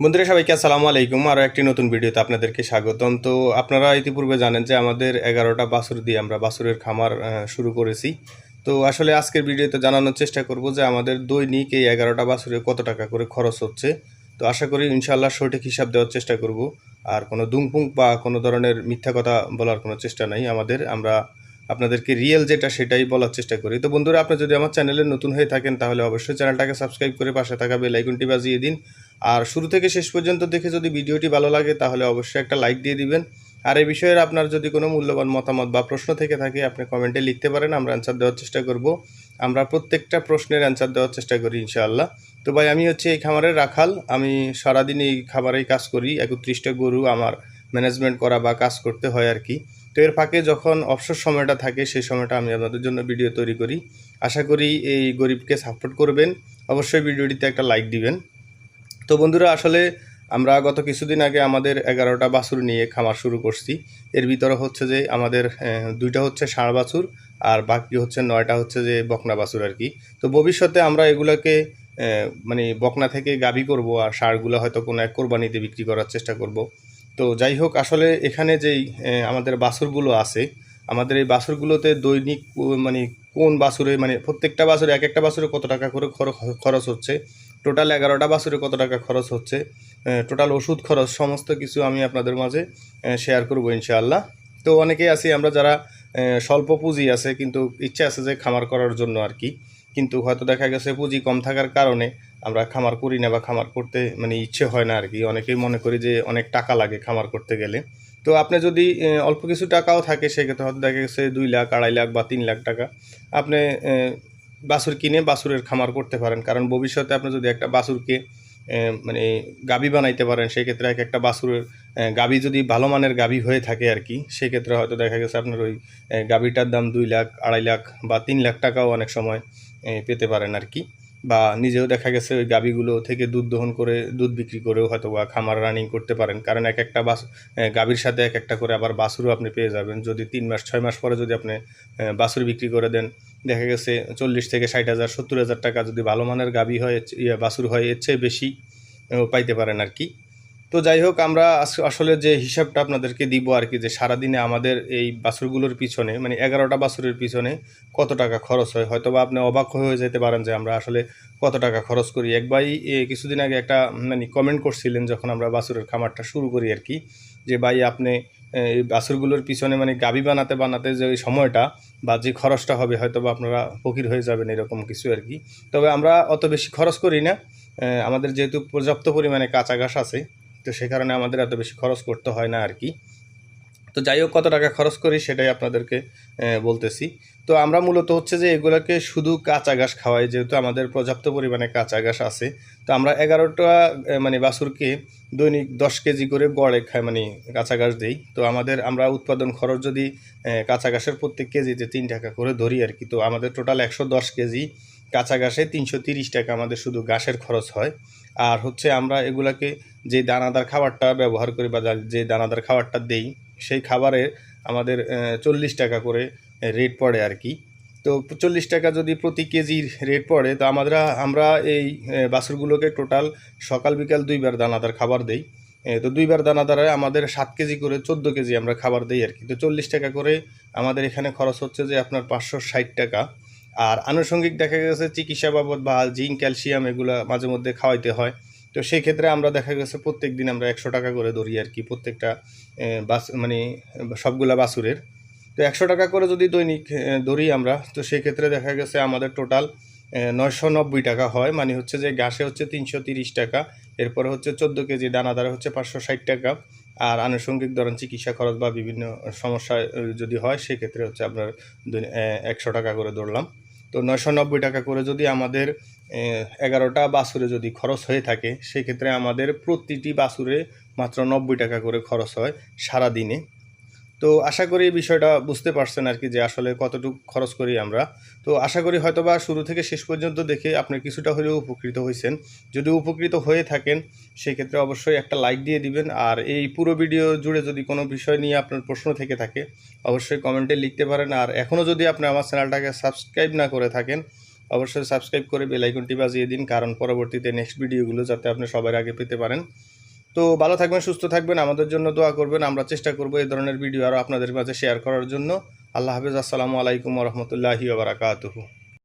বন্ধুরা, সবাইকে আসসালামু আলাইকুম। আরও একটি নতুন ভিডিওতে আপনাদেরকে স্বাগতম। তো আপনারা ইতিপূর্বে জানেন যে আমাদের এগারোটা বাছুর দিয়ে আমরা বাছুরের খামার শুরু করেছি। তো আসলে আজকের ভিডিওতে জানানোর চেষ্টা করব যে আমাদের দৈনিক এই এগারোটা বাছুরে কত টাকা করে খরচ হচ্ছে। তো আশা করি ইনশাল্লাহ সঠিক হিসাব দেওয়ার চেষ্টা করব। আর কোনো দুংপুং বা কোনো ধরনের মিথ্যা কথা বলার কোনো চেষ্টা নাই আমাদের। আমরা আপনাদেরকে রিয়েল যেটা সেটাই বলার চেষ্টা করি। তো বন্ধুরা, আপনি যদি আমার চ্যানেলে নতুন হয়ে থাকেন তাহলে অবশ্যই চ্যানেলটাকে সাবস্ক্রাইব করে পাশে থাকা বেল আইকনটি বাজিয়ে দিন। আর শুরু থেকে শেষ পর্যন্ত দেখে যদি ভিডিওটি ভালো লাগে, তাহলে অবশ্যই একটা লাইক দিয়ে দিবেন। আর এই বিষয়ের আপনার যদি কোনো মূল্যবান মতামত বা প্রশ্ন থেকে থাকে, আপনি কমেন্টে লিখতে পারেন, আমরা অ্যান্সার দেওয়ার চেষ্টা করব। আমরা প্রত্যেকটা প্রশ্নের অ্যান্সার দেওয়ার চেষ্টা করি, ইনশাআল্লাহ। তো ভাই, আমি হচ্ছে এই খামারের রাখাল। আমি সারাদিন এই খামারেই কাজ করি একত্রিশটা গরু আমার ম্যানেজমেন্ট করা বা কাজ করতে হয় আর কি। তো এর ফাঁকে যখন অবসর সময়টা থাকে, সেই সময়টা আমি আপনাদের জন্য ভিডিও তৈরি করি। আশা করি এই গরিবকে সাপোর্ট করবেন। অবশ্যই ভিডিওটিতে একটা লাইক দিবেন। তো বন্ধুরা, আসলে আমরা গত কিছুদিন আগে আমাদের এগারোটা বাছুর নিয়ে খামার শুরু করছি। এর ভিতরে হচ্ছে যে আমাদের দুইটা হচ্ছে ষাঁড় বাছুর আর বাকি হচ্ছে নয়টা হচ্ছে যে বকনা বাছুর আর কি। তো ভবিষ্যতে আমরা এগুলোকে মানে বকনা থেকে গাবি করব আর ষাঁড়গুলো হয়তো কোনো এক কোরবানিতে বিক্রি করার চেষ্টা করব। তো যাই হোক, আসলে এখানে যেই আমাদের বাছুরগুলো আছে, আমাদের এই বাছুরগুলোতে দৈনিক মানে কোন বাছুরে মানে প্রত্যেকটা বাছুরে, এক একটা বাছুরে কত টাকা করে খর- খরচ হচ্ছে টোটাল এগারোটা বাছুরে কত টাকা খরচ হচ্ছে? টোটাল ওষুধ খরচ, সমস্ত কিছু আমি আপনাদের মাঝে শেয়ার করব ইনশাআল্লাহ। তো অনেকেই আছি, আমরা যারা স্বল্প পুঁজি আছে, কিন্তু ইচ্ছে আছে যে খামার করার জন্য আর কি। কিন্তু হয়তো দেখা গেছে পুঁজি কম থাকার কারণে আমরা খামার করি না বা খামার করতে মানে ইচ্ছে হয় না আর কি। অনেকেই মনে করি যে অনেক টাকা লাগে খামার করতে গেলে। তো আপনি যদি অল্প কিছু টাকাও থাকে, সেক্ষেত্রে হয়তো দেখা গেছে দুই লাখ, আড়াই লাখ বা তিন লাখ টাকা। আপনি বাছুর কিনে বাছুরের খামার করতে পারেন। কারণ ভবিষ্যতে আপনি যদি একটা বাছুরকে মানে গাবি বানাইতে পারেন, সেক্ষেত্রে এক একটা বাছুরের গাবি যদি ভালো মানের গাবি হয়ে থাকে আর কি, সেক্ষেত্রে হয়তো দেখা গেছে আপনার ওই গাবিটার দাম দুই লাখ, আড়াই লাখ বা তিন লাখ টাকাও অনেক সময় পেতে পারেন আর কি। বা নিজেও দেখা গেছে ওই গাবিগুলো থেকে দুধ দহন করে, দুধ বিক্রি করেও হয়তো বা খামার রানিং করতে পারেন। কারণ এক একটা বাস গাভীর সাথে এক একটা করে আবার বাছুরও আপনি পেয়ে যাবেন। যদি তিন মাস, ছয় মাস পরে যদি আপনি বাছুর বিক্রি করে দেন দেখা গেছে চল্লিশ থেকে ষাট হাজার, সত্তর হাজার টাকা যদি ভালো মানের গাবি হয় ইয়ে বাছুর হয়, এর চেয়ে বেশি পাইতে পারেন আর কি। তো যাই হোক, আমরা আস- আসলে যে হিসাবটা আপনাদেরকে দিব আর কি, যে সারাদিনে আমাদের এই বাছুরগুলোর পিছনে মানে এগারোটা বাছুরের পিছনে কত টাকা খরচ হয় হয়তো বা আপনি অবাক হয়ে যেতে পারেন যে আমরা আসলে কত টাকা খরচ করি। একবারই কিছুদিন আগে একটা মানে কমেন্ট করছিলেন যখন আমরা বাছুরের খামারটা শুরু করি আর কি, যে ভাই আপনি এই বাছুরগুলোর পিছনে মানে গাবি বানাতে বানাতে যে সময়টা বা যে খরচটা হবে হয়তো বা আপনারা ফকির হয়ে যাবেন এরকম কিছু আর কি। তবে আমরা অত বেশি খরচ করি না। আমাদের যেহেতু পর্যাপ্ত পরিমাণে কাঁচা ঘাস আছে, তো সে কারণে আমাদের এত বেশি খরচ করতে হয় না আর কি। তো যাই হোক, কত টাকা খরচ করি সেটাই আপনাদেরকে বলতেছি। তো আমরা মূলত হচ্ছে যে এগুলোকে শুধু কাঁচা ঘাস খাওয়াই, যেহেতু আমাদের পর্যাপ্ত পরিমাণে কাঁচা ঘাস আছে। তো আমরা এগারোটা মানে বাছুরকে দৈনিক দশ কেজি করে গড়ে খাই মানে কাঁচা ঘাস দিই। তো আমাদের, আমরা উৎপাদন খরচ যদি কাঁচা ঘাসের প্রত্যেক কেজিতে তিন টাকা করে ধরি আর কি। তো আমাদের টোটাল একশো দশ কেজি কাঁচা ঘাসে তিনশো তিরিশ টাকা আমাদের শুধু ঘাসের খরচ হয়। আর হচ্ছে আমরা এগুলাকে যে দানাদার খাবারটা ব্যবহার করি বা যে দানাদার খাবারটা দেই সেই খাবারে আমাদের চল্লিশ টাকা করে রেট পড়ে আর কি। তো চল্লিশ টাকা যদি প্রতি কেজির রেট পড়ে, তো আমরা আমরা এই বাছুরগুলোকে টোটাল সকাল বিকাল দুইবার দানাদার খাবার দেই। তো দুইবার দানাদারে আমাদের সাত কেজি করে চোদ্দ কেজি আমরা খাবার দিই আর কি। তো চল্লিশ টাকা করে আমাদের এখানে খরচ হচ্ছে যে আপনার পাঁচশো ষাট টাকা। আর আনুষঙ্গিক দেখা গেছে চিকিৎসা বাবদ বা জিঙ্ক, ক্যালসিয়াম এগুলো মাঝে মধ্যে খাওয়াইতে হয়। তো সেই ক্ষেত্রে আমরা দেখা গেছে প্রত্যেক দিন আমরা একশো টাকা করে ধরি আর কি, প্রত্যেকটা বাস মানে সবগুলা বাছুরের তো একশো টাকা করে যদি দৈনিক ধরি আমরা, তো সেই ক্ষেত্রে দেখা গেছে আমাদের টোটাল নয়শো নব্বই টাকা হয়। মানে হচ্ছে যে ঘাসে হচ্ছে তিনশো তিরিশ টাকা, এরপরে হচ্ছে চোদ্দ কেজি দানাদারে হচ্ছে পাঁচশো ষাট টাকা, আর আনুষঙ্গিক ধরেন চিকিৎসা খরচ বা বিভিন্ন সমস্যা যদি হয় সেক্ষেত্রে হচ্ছে আপনার একশো টাকা করে ধরলাম। তো নয়শো নব্বই টাকা করে যদি আমাদের এগারোটা বাছুরে যদি খরচ হয়ে থাকে, সেক্ষেত্রে আমাদের প্রতিটি বাছুরে মাত্র নব্বই টাকা করে খরচ হয় সারা দিনে তো আশা করি এই বিষয়টা বুঝতে পারছেন আর কি যে আসলে কতটুকু খরচ করি আমরা। তো আশা করি হয়তোবা শুরু থেকে শেষ পর্যন্ত দেখে আপনি কিছুটা হলেও উপকৃত হয়েছেন। যদি উপকৃত হয়ে থাকেন, সেক্ষেত্রে অবশ্যই একটা লাইক দিয়ে দিবেন। আর এই পুরো ভিডিও জুড়ে যদি কোনো বিষয় নিয়ে আপনার প্রশ্ন থেকে থাকে, অবশ্যই কমেন্টে লিখতে পারেন। আর এখনও যদি আপনি আমার চ্যানেলটাকে সাবস্ক্রাইব না করে থাকেন অবশ্যই সাবস্ক্রাইব করে বেল আইকনটি বাজিয়ে দিন, কারণ পরবর্তীতে নেক্সট ভিডিওগুলো যাতে আপনি সবার আগে পেতে পারেন। তো ভালো থাকবেন, সুস্থ থাকবেন, আমাদের জন্য দোয়া করবেন। আমরা চেষ্টা করব এই ধরনের ভিডিও আরও আপনাদের মাঝে শেয়ার করার জন্য। আল্লাহ হাফেজ, আসসালামু আলাইকুম রহমতুল্লাহি বারাকাতুহু।